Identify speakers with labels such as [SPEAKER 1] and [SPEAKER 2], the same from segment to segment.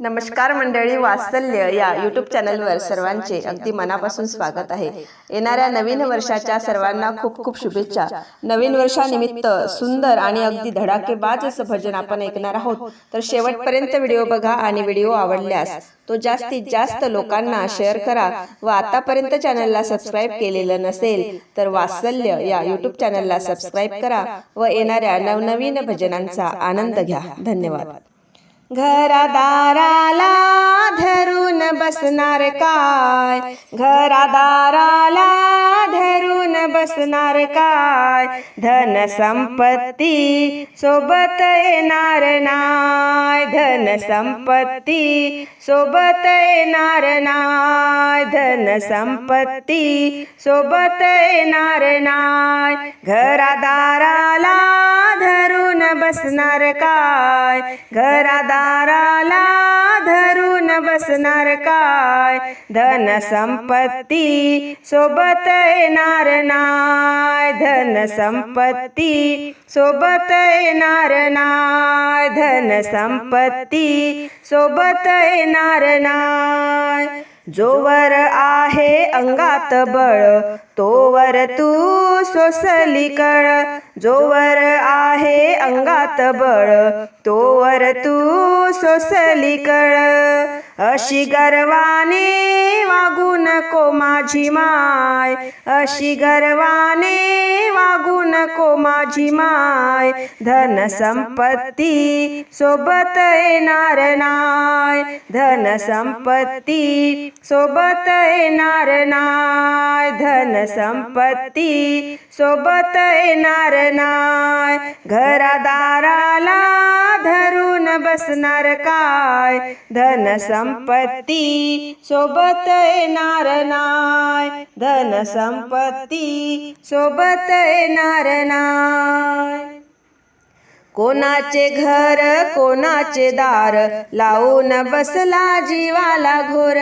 [SPEAKER 1] नमस्कार मंडळी वात्सल्य या यूट्यूब चॅनलवर सर्वांचे अगदी मनापासून स्वागत आहे. येणाऱ्या नवीन वर्षाच्या सर्वांना खूप खूप शुभेच्छा. नवीन वर्षानिमित्त सुंदर आणि अगदी धडाकेबाज असं भजन आपण ऐकणार आहोत. तर शेवटपर्यंत व्हिडिओ बघा आणि व्हिडिओ आवडल्यास तो जास्तीत जास्त लोकांना शेअर करा. व आतापर्यंत चॅनलला सबस्क्राईब केलेलं नसेल तर वात्सल्य या यूट्यूब चॅनलला सबस्क्राईब करा व येणाऱ्या नवनवीन भजनांचा आनंद घ्या. धन्यवाद. घरादाराला धरून बसणार काय? घरादाराला धरून बसणार काय? धन संपत्ती सोबत येणार नाय धन संपत्ती सोबत येणार नाय धन संपत्ती सोबत येणार नाय घरादाराला धरून बसणार काय? घरादाराला धरून बसणार काय? धन संपत्ती सोबत येणार नाय धन संपत्ती. सोबत येणार नाय धन संपत्ती. सोबत येणार नाय. जोवर आहे अंगात बळ तोवर तू सोसली कळ जोवर आहे अंगात बळ तोवर तू सोसली कळ अशी गर्वाने वागू नको माझी माय अशी गर्वाने वागू नको माझी माय. धन संपत्ती सोबत येणार नाय धन संपत्ती सोबत येणार नाय धन संपत्ती सोबत येणार नाय. घरादाराला धरून बसणार काय? धन संपत्ती सोबत येणार नाय. धन संपत्ती सोबत येणार नाय. कोणाचे घर कोणाचे दार? लावून बसला जीवाला घोर.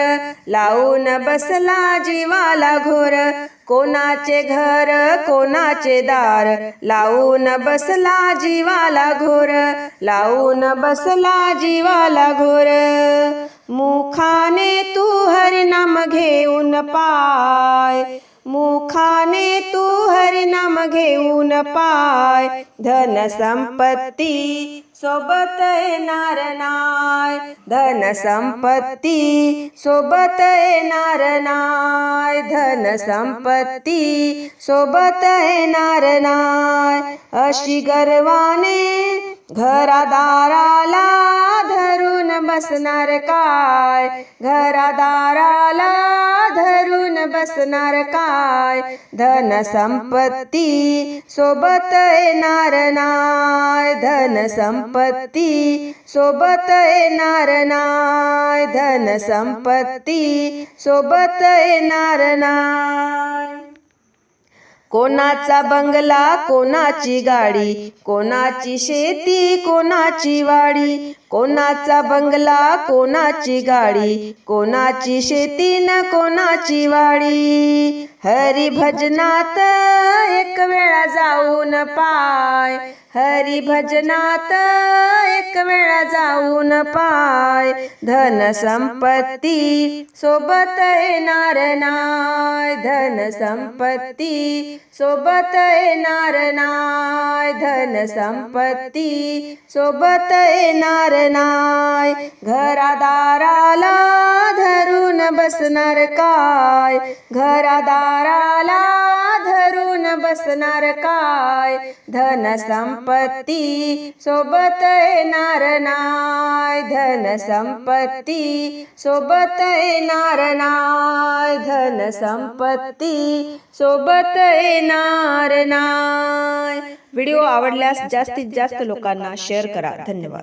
[SPEAKER 1] लावून बसला जीवाला घोर. कोणाचे घर कोणाचे दार? लावून बसला जीवाला घोर. लावून बसला जीवाला घोर. मुखाने तू हरिनाम घेऊन पाय. मुखाने तू हरिनाम घेऊन पाय. धन संपत्ती सोबत येणार नाय. धन संपत्ती सोबत येणार नाय. धन संपत्ती सोबत येणार नाय. अशी गर्वाने घरादाराला धरून बसणार काय? घरादाराला धरून बसणार काय? धन संपत्ती सोबत येणार नाय धन संपत्ती सोबत येणार नाय धन संपत्ती सोबत येणार नाय कोणाचा बंगला कोणाची गाडी कोणाची शेती कोणाची वाडी कोणाचा बंगला कोणाची गाडी कोणाची शेती न कोणाची वाडी. हरी भजनात एक वेळा जाऊन पाय हरी भजनात एक वेळा जाऊन पाय. धन संपत्ती सोबत येणार नाय. धन संपत्ती सोबत येणार नाय. धन संपत्ती सोबत येणार नाय. घरादाराला धरून बसणार काय? घरादाराला बसणार काय? धन संपत्ती सोबत येणार नाय धन संपत्ती सोबत येणार नाय धन संपत्ती सोबत येणार नाय व्हिडिओ आवडल्यास जास्तीत जास्त लोकांना शेअर करा. धन्यवाद.